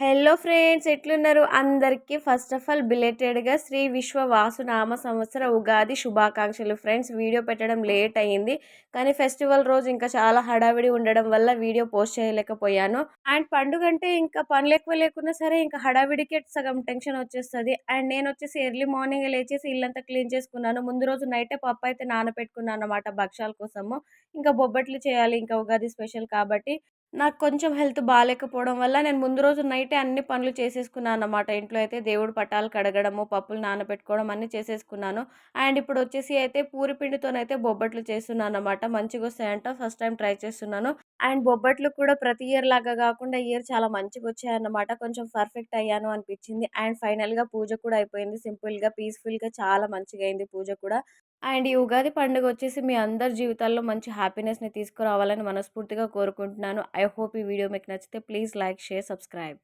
Hello friends ఎట్లున్నారు? అందరికీ first of all బిలేటెడ్గా శ్రీ విశ్వ వాసునామ సంవత్సర ఉగాది శుభాకాంక్షలు. ఫ్రెండ్స్ వీడియో పెట్టడం లేట్ అయ్యింది. కానీ ఫెస్టివల్ రోజు ఇంకా చాలా హడావిడి ఉండడం వల్ల వీడియో పోస్ట్ చేయలేకపోయాను. అండ్ పండుగ అంటే ఇంకా పనులు ఎక్కువ లేకున్నా సరే ఇంకా హడావిడికి సగం టెన్షన్ వచ్చేస్తుంది. అండ్ నేను వచ్చేసి ఎర్లీ మార్నింగ్ లేచేసి ఇల్లంతా క్లీన్ చేసుకున్నాను. ముందు రోజు నైటే పప్పు అయితే నానబెట్టుకున్నాను అనమాట భక్షాల కోసము. ఇంకా బొబ్బట్లు చేయాలి ఇంకా ఉగాది స్పెషల్ కాబట్టి. నాకు కొంచెం హెల్త్ బాగాలేకపోవడం వల్ల నేను ముందు రోజు నైటే అన్ని పనులు చేసేసుకున్నాను అన్నమాట. ఇంట్లో అయితే దేవుడు పటాలు కడగడము పప్పులు నానబెట్టుకోవడం అన్నీ చేసేసుకున్నాను. అండ్ ఇప్పుడు వచ్చేసి అయితే పూరి పిండితోనైతే బొబ్బట్లు చేస్తున్నాను అనమాట మంచిగా వస్తాయంట. ఫస్ట్ టైం ట్రై చేస్తున్నాను. అండ్ బొబ్బట్లు కూడా ప్రతి ఇయర్ లాగా కాకుండా ఇయర్ చాలా మంచిగా వచ్చాయన్నమాట కొంచెం పర్ఫెక్ట్ అయ్యాను అనిపించింది. అండ్ ఫైనల్గా పూజ కూడా అయిపోయింది. సింపుల్గా పీస్ఫుల్గా చాలా మంచిగా అయింది పూజ కూడా. అండ్ ఈ ఉగాది పండుగ వచ్చేసి మీ అందరి జీవితాల్లో మంచి హ్యాపీనెస్ని తీసుకురావాలని మనస్ఫూర్తిగా కోరుకుంటున్నాను. ఐ హోప్ ఈ వీడియో మీకు నచ్చితే ప్లీజ్ లైక్ షేర్ సబ్స్క్రైబ్.